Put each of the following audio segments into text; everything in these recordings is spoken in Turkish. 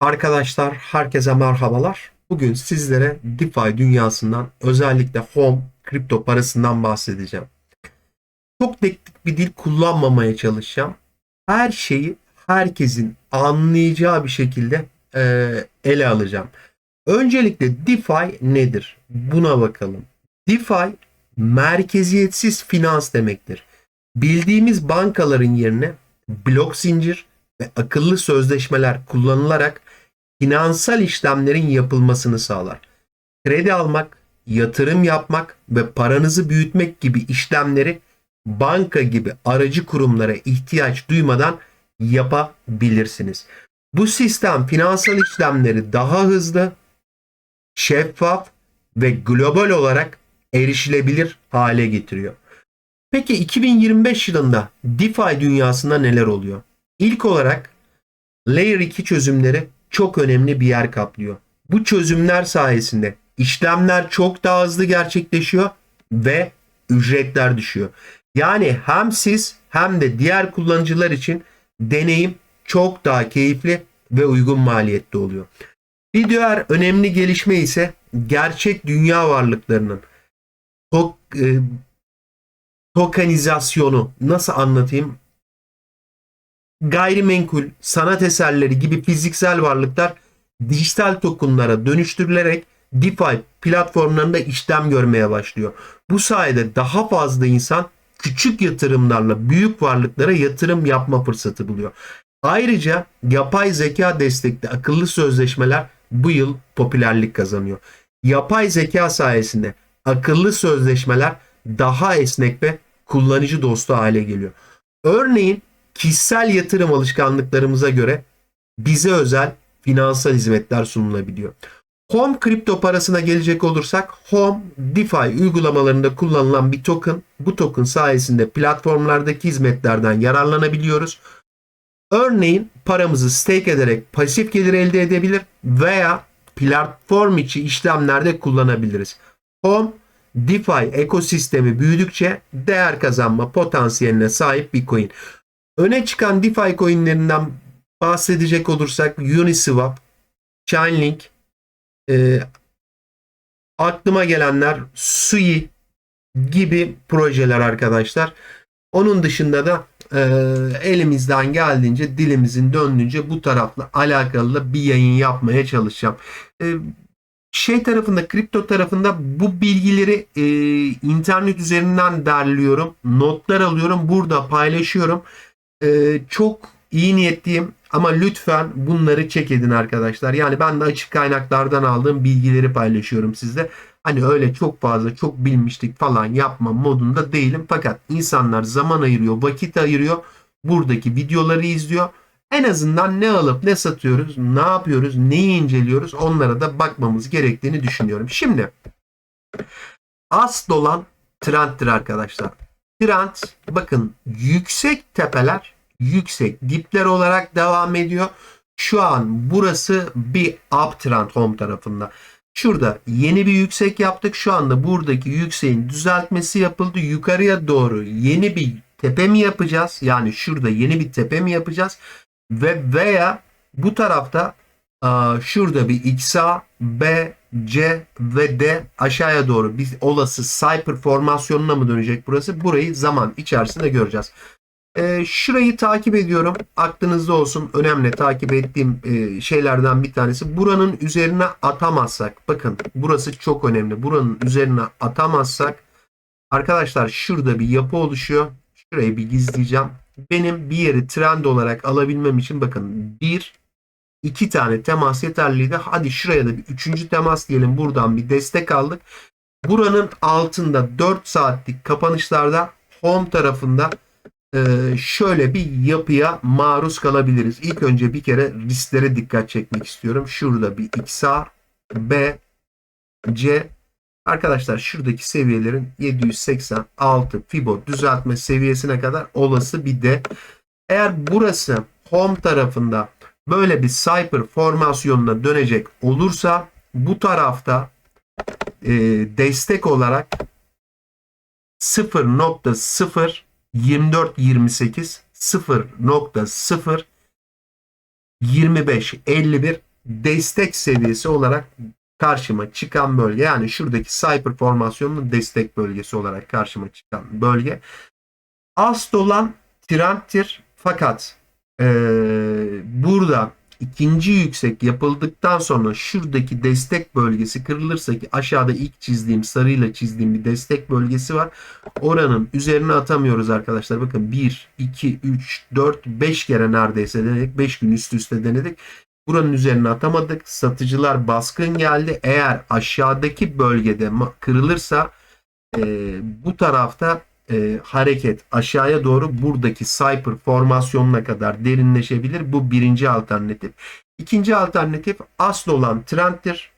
Arkadaşlar herkese merhabalar. Bugün sizlere DeFi dünyasından özellikle Home kripto parasından bahsedeceğim. Çok teknik bir dil kullanmamaya çalışacağım. Her şeyi herkesin anlayacağı bir şekilde e, ele alacağım. Öncelikle DeFi nedir? Buna bakalım. DeFi merkeziyetsiz finans demektir. Bildiğimiz bankaların yerine blok zincir ve akıllı sözleşmeler kullanılarak finansal işlemlerin yapılmasını sağlar. Kredi almak, yatırım yapmak ve paranızı büyütmek gibi işlemleri banka gibi aracı kurumlara ihtiyaç duymadan yapabilirsiniz. Bu sistem finansal işlemleri daha hızlı, şeffaf ve global olarak erişilebilir hale getiriyor. Peki 2025 yılında DeFi dünyasında neler oluyor? İlk olarak Layer 2 çözümleri çok önemli bir yer kaplıyor. Bu çözümler sayesinde işlemler çok daha hızlı gerçekleşiyor ve ücretler düşüyor. Yani hem siz hem de diğer kullanıcılar için deneyim çok daha keyifli ve uygun maliyette oluyor. Bir diğer önemli gelişme ise gerçek dünya varlıklarının tok, e, tokenizasyonu nasıl anlatayım? Gayrimenkul, sanat eserleri gibi fiziksel varlıklar dijital tokenlara dönüştürülerek DeFi platformlarında işlem görmeye başlıyor. Bu sayede daha fazla insan küçük yatırımlarla büyük varlıklara yatırım yapma fırsatı buluyor. Ayrıca yapay zeka destekli akıllı sözleşmeler bu yıl popülerlik kazanıyor. Yapay zeka sayesinde akıllı sözleşmeler daha esnek ve kullanıcı dostu hale geliyor. Örneğin kişisel yatırım alışkanlıklarımıza göre bize özel finansal hizmetler sunulabiliyor. Home kripto parasına gelecek olursak Home DeFi uygulamalarında kullanılan bir token. Bu token sayesinde platformlardaki hizmetlerden yararlanabiliyoruz. Örneğin paramızı stake ederek pasif gelir elde edebilir veya platform içi işlemlerde kullanabiliriz. Home DeFi ekosistemi büyüdükçe değer kazanma potansiyeline sahip bir coin. Öne çıkan DeFi coinlerinden bahsedecek olursak Uniswap, Chainlink, e, aklıma gelenler Sui gibi projeler arkadaşlar. Onun dışında da e, elimizden geldiğince dilimizin döndüğünce bu tarafla alakalı da bir yayın yapmaya çalışacağım. E, şey tarafında kripto tarafında bu bilgileri e, internet üzerinden derliyorum. Notlar alıyorum. Burada paylaşıyorum. E, çok iyi niyetliyim ama lütfen bunları çek edin arkadaşlar. Yani ben de açık kaynaklardan aldığım bilgileri paylaşıyorum sizde. Hani öyle çok fazla çok bilmiştik falan yapma modunda değilim. Fakat insanlar zaman ayırıyor, vakit ayırıyor. Buradaki videoları izliyor. En azından ne alıp ne satıyoruz, ne yapıyoruz, neyi inceliyoruz onlara da bakmamız gerektiğini düşünüyorum. Şimdi asıl olan trendtir arkadaşlar. Trend bakın yüksek tepeler yüksek dipler olarak devam ediyor. Şu an burası bir uptrend home tarafında. Şurada yeni bir yüksek yaptık. Şu anda buradaki yükseğin düzeltmesi yapıldı. Yukarıya doğru yeni bir tepe mi yapacağız? Yani şurada yeni bir tepe mi yapacağız? Ve veya bu tarafta şurada bir XA, B, C ve D aşağıya doğru bir olası Cyper formasyonuna mı dönecek burası? Burayı zaman içerisinde göreceğiz. E, şurayı takip ediyorum. Aklınızda olsun. Önemli takip ettiğim e, şeylerden bir tanesi. Buranın üzerine atamazsak. Bakın burası çok önemli. Buranın üzerine atamazsak. Arkadaşlar şurada bir yapı oluşuyor. Şurayı bir gizleyeceğim. Benim bir yeri trend olarak alabilmem için bakın bir iki tane temas yeterliydi. Hadi şuraya da bir üçüncü temas diyelim. Buradan bir destek aldık. Buranın altında 4 saatlik kapanışlarda home tarafında e, şöyle bir yapıya maruz kalabiliriz. İlk önce bir kere risklere dikkat çekmek istiyorum. Şurada bir XA, B, C. Arkadaşlar şuradaki seviyelerin 786 Fibo düzeltme seviyesine kadar olası bir de eğer burası home tarafında böyle bir Cyper formasyonuna dönecek olursa bu tarafta e, destek olarak 0.0 24 28 0.0 25 51 destek seviyesi olarak karşıma çıkan bölge yani şuradaki Cyper formasyonunun destek bölgesi olarak karşıma çıkan bölge. Ast olan trendtir fakat burada ikinci yüksek yapıldıktan sonra şuradaki destek bölgesi kırılırsa ki aşağıda ilk çizdiğim sarıyla çizdiğim bir destek bölgesi var. Oranın üzerine atamıyoruz arkadaşlar. Bakın 1, 2, 3, 4, 5 kere neredeyse denedik. 5 gün üst üste denedik. Buranın üzerine atamadık. Satıcılar baskın geldi. Eğer aşağıdaki bölgede kırılırsa e, bu tarafta e, hareket aşağıya doğru buradaki Cyper formasyonuna kadar derinleşebilir. Bu birinci alternatif. İkinci alternatif asıl olan trendtir.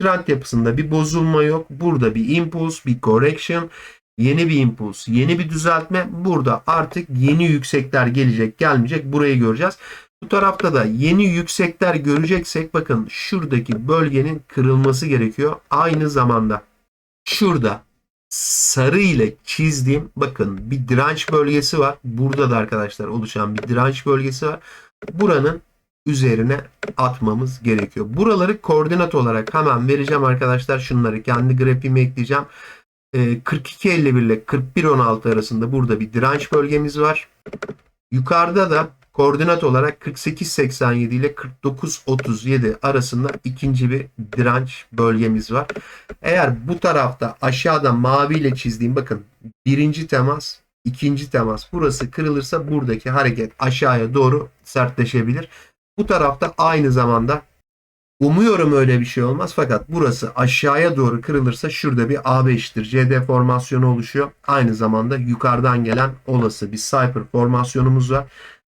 Trend yapısında bir bozulma yok. Burada bir impuls, bir correction, yeni bir impuls, yeni bir düzeltme. Burada artık yeni yüksekler gelecek, gelmeyecek. Burayı göreceğiz. Bu tarafta da yeni yüksekler göreceksek bakın şuradaki bölgenin kırılması gerekiyor. Aynı zamanda şurada sarı ile çizdiğim bakın bir direnç bölgesi var. Burada da arkadaşlar oluşan bir direnç bölgesi var. Buranın üzerine atmamız gerekiyor. Buraları koordinat olarak hemen vereceğim arkadaşlar. Şunları kendi grafiğime ekleyeceğim. Ee, 42.51 ile 41.16 arasında burada bir direnç bölgemiz var. Yukarıda da koordinat olarak 48.87 ile 49.37 arasında ikinci bir direnç bölgemiz var. Eğer bu tarafta aşağıda maviyle çizdiğim bakın birinci temas, ikinci temas burası kırılırsa buradaki hareket aşağıya doğru sertleşebilir. Bu tarafta aynı zamanda umuyorum öyle bir şey olmaz fakat burası aşağıya doğru kırılırsa şurada bir A5'tir. CD formasyonu oluşuyor. Aynı zamanda yukarıdan gelen olası bir Cyper formasyonumuz var.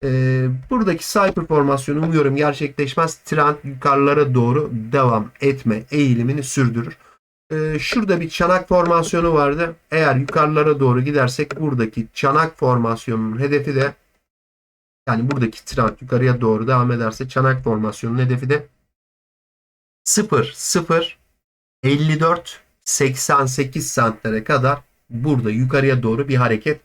Ee, buradaki Cyper formasyonu umuyorum gerçekleşmez. Trend yukarılara doğru devam etme eğilimini sürdürür. Ee, şurada bir çanak formasyonu vardı. Eğer yukarılara doğru gidersek buradaki çanak formasyonunun hedefi de yani buradaki trend yukarıya doğru devam ederse çanak formasyonunun hedefi de 0 0 54 88 santlere kadar burada yukarıya doğru bir hareket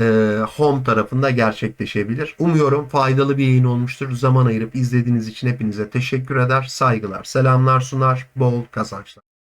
e, home tarafında gerçekleşebilir. Umuyorum faydalı bir yayın olmuştur. Zaman ayırıp izlediğiniz için hepinize teşekkür eder. Saygılar, selamlar sunar. Bol kazançlar.